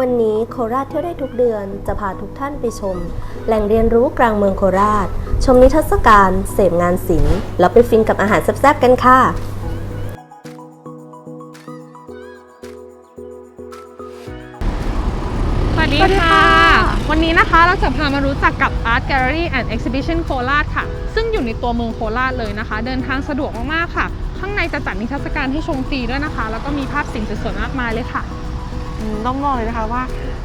วันนี้โคราชเที่ยวได้ทุกเดือนจะพาทุกท่านไปชม แหล่งเรียนรู้กลางเมืองโคราช ชมนิทรรศการ เสพงานศิลป์แล้วไปฟินกับอาหารแซ่บๆกันค่ะสวัสดีค่ะ วันนี้นะคะเราจะพามารู้จักกับ Art Gallery and Exhibition โคราชค่ะ ซึ่งอยู่ในตัวเมืองโคราชเลยนะคะ เดินทางสะดวกมากๆค่ะ ข้างในจะจัดนิทรรศการให้ชมฟรีด้วยนะคะ แล้วก็มีภาพสิ่งสวยๆมากมายเลยค่ะอืมต้องบอกเลยนะคะว่า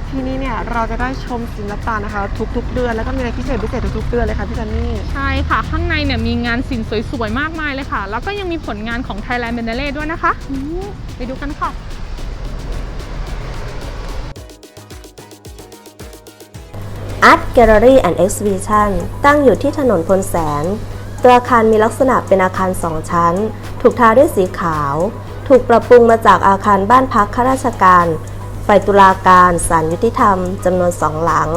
ที่นี่เนี่ยเราจะได้ชมศิลปะนะคะ ทุกๆ เดือนแล้วก็มีอะไรพิเศษพิเศษทุกๆเดือนเลยค่ะพี่จันนี่ใช่ค่ะ ข้างในเนี่ยมีงานศิลป์สวยๆมากมายเลยค่ะ แล้วก็ยังมีผลงานของ Thailand b e n a l e ด้วยนะคะอืมไปดูกันค่ะ Art Gallery and Exhibition ตั้งอยู่ที่ถนนพลแสน ตัวอาคารมีลักษณะเป็นอาคารสองชั้น ถูกทาด้วยสีขาว ถูกปรับปรุงมาจากอาคารบ้านพักข้าราชการฝ่ายตุลาการศาลยุติธรรมจำนวนสองหลัง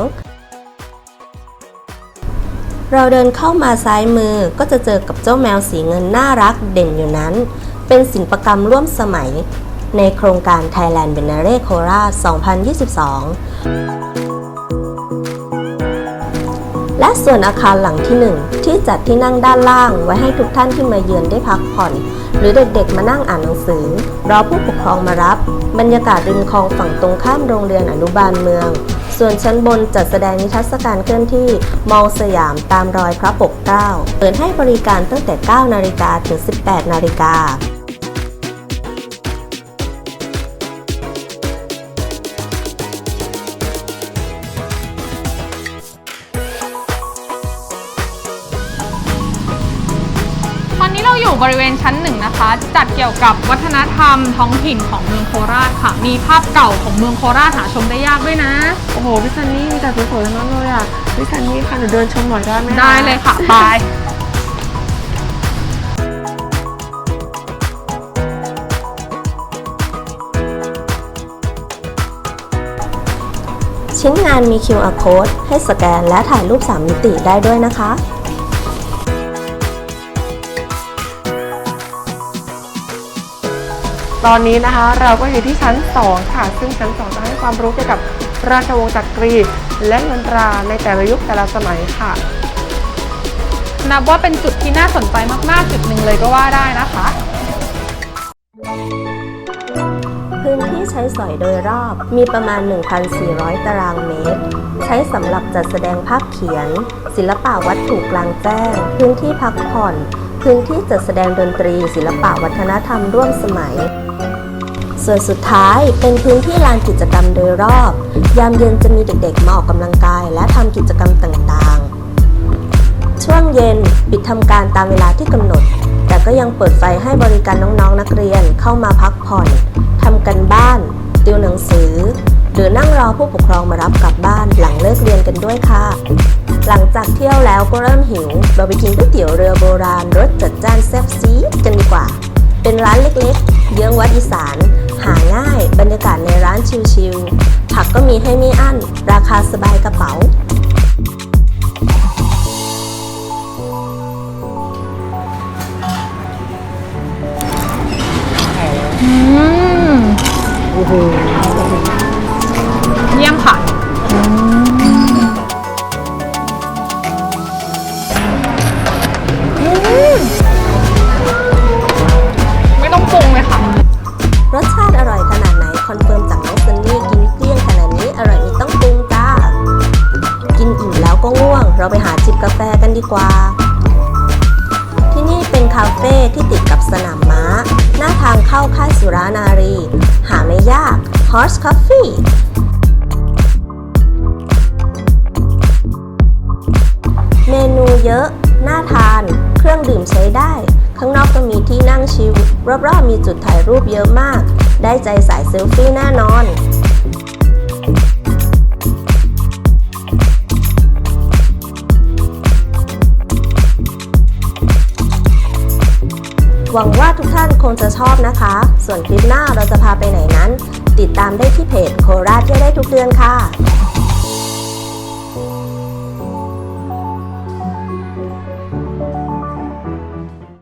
เราเดินเข้ามาซ้ายมือก็จะเจอกับเจ้าแมวสีเงินน่ารักเด่นอยู่นั้น เป็นศิลปกรรมร่วมสมัย ในโครงการ Thailand b e n a r e c o r a 2022 และส่วนอาคารหลังที่ 1 ที่จัดที่นั่งด้านล่างไว้ให้ทุกท่านที่มาเยือนได้พักผ่อน หรือเด็กๆมานั่งอ่านหนังสือ รอผู้ปกครองมารับ บรรยากาศริมคลองฝั่งตรงข้ามโรงเรียนอนุบาลเมือง ส่วนชั้นบนจัดแสดงนิทรรศการเคลื่อนที่มองสยามตามรอยพระปกเกล้าเปิดให้บริการตั้งแต่ 9 นาฬิกาถึง 18 นาฬิกา บริเวณชั้นหนึ่งนะคะ จัดเกี่ยวกับวัฒนธรรมท้องถิ่นของเมืองโคราชค่ะ มีภาพเก่าของเมืองโคราชหาชมได้ยากด้วยนะ โอ้โหพี่จันนี่มีแต่สวยๆทั้งนั้นเลยอะพี่จันนี่ค่ะหนูเดินชมหน่อยได้ไหมคะได้เลยค่ะไปชิ้นงานมี QR code ให้สแกนและถ่ายรูป 3 มิติได้ด้วยนะคะ ตอนนี้นะคะเราก็อยู่ที่ชั้น 2 ค่ะ ซึ่งชั้น 2 จะให้ความรู้เกี่ยวกับราชวงศ์จักรี และเงินตราในแต่ละยุคแต่ละสมัยค่ะ นับว่าเป็นจุดที่น่าสนใจมากๆ จุดหนึ่งเลยก็ว่าได้นะคะ พื้นที่ใช้สอยโดยรอบมีประมาณ 1,400 ตารางเมตร ใช้สำหรับจัดแสดงภาพเขียน ศิลปะวัตถุกลางแจ้ง พื้นที่พักผ่อน พื้นที่จัดแสดงดนตรี ศิลปะวัฒนธรรมร่วมสมัย ส่วนสุดท้ายเป็นพื้นที่ลานกิจกรรมโดยรอบ ยามเย็นจะมีเด็กๆมาออกกำลังกาย และทำกิจกรรมต่างๆ ช่วงเย็นปิดทำการตามเวลาที่กำหนด แต่ก็ยังเปิดไฟให้บริการน้องๆ นักเรียนเข้ามาพักผ่อนทำกันบ้าน ติวหนังสือ หรือนั่งรอผู้ปกครองมารับกลับบ้านหลังเลิกเรียนกันด้วยค่ะ หลังจากเที่ยวแล้วก็เริ่มหิวเราไปกินก๋วยเตี๋ยวเรือโบราณรสจัดจ้านแซ่บซีดกันดีกว่า เป็นร้านเล็กๆ เยื้องวัดอีสาน หาง่าย บรรยากาศในร้านชิลๆ ผักก็มีให้ไม่อั้น ราคาสบายกระเป๋าอืมเหน้าทางเข้าค่ายสุรานารี หาไม่ยาก Horse Coffee เมนูเยอะ น่าทาน เครื่องดื่มใช้ได้ ข้างนอกก็มีที่นั่งชิล รอบๆมีจุดถ่ายรูปเยอะมาก ได้ใจสายเซลฟี่แน่นอน หวังว่าทุกท่านคงจะชอบนะคะ ส่วนคลิปหน้าเราจะพาไปไหนนั้น ติดตามได้ที่เพจโคราชเที่ยวได้ทุกเดือนค่ะ